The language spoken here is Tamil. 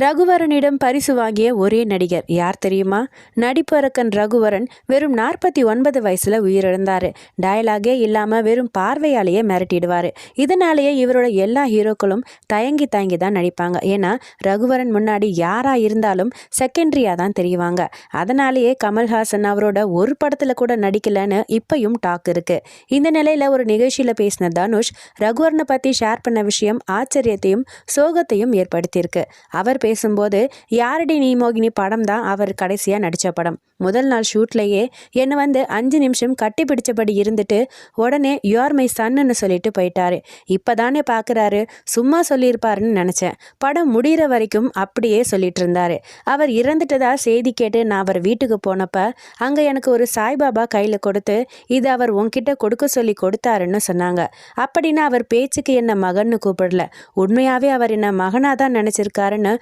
ரகுவரனிடம் பரிசு வாங்கிய ஒரே நடிகர். யார் தெரியுமா? நடிப்பரக்கன் ரகுவரன் வெறும் நாற்பத்தி ஒன்பது வயசுல உயிரிழந்தார். டயலாகே இல்லாம வெறும் பார்வையாலேயே மிரட்டிடுவார். இதனாலேயே இவரோட எல்லா ஹீரோக்களும் தயங்கி தயங்கி தான் நடிப்பாங்க. ஏன்னா ரகுவரன் முன்னாடி யாரா இருந்தாலும் செகண்டரியா தான் தெரியுவாங்க அதனாலேயே கமல்ஹாசன் அவரோட ஒரு படத்துல கூட நடிக்கலன்னு இப்பயும் டாக் இருக்கு. இந்த நிலையில ஒரு நிகழ்ச்சியில பேசின தனுஷ் ரகுவரனை பத்தி ஷேர் பண்ண விஷயம் ஆச்சரியத்தையும் சோகத்தையும் ஏற்படுத்தியிருக்கு. அவர் பேசும்போது யாரடி நீ மோகினி? படம் தான் அவர் கடைசியாக நடித்த படம். முதல் நாள் ஷூட்லேயே என்னை வந்து அஞ்சு நிமிஷம் கட்டி பிடிச்சபடி இருந்துட்டு உடனே யுவர் மை சன்னு சொல்லிட்டு போயிட்டாரு. இப்போதானே பார்க்குறாரு சும்மா சொல்லியிருப்பாருன்னு நினச்சேன். படம் முடிகிற வரைக்கும் அப்படியே சொல்லிட்டு இருந்தாரு அவர் இறந்துட்டதா செய்தி கேட்டு நான் அவர் வீட்டுக்கு போனப்ப அங்கே எனக்கு ஒரு சாய்பாபா கையில் கொடுத்து இது அவர் உன்கிட்ட கொடுக்க சொல்லி கொடுத்தாருன்னு சொன்னாங்க. அப்படின்னா அவர் பேச்சுக்கு என்ன மகன்னு கூப்பிடல. உண்மையாகவே அவர் என்ன மகனாக தான் நினச்சிருக்காருன்னு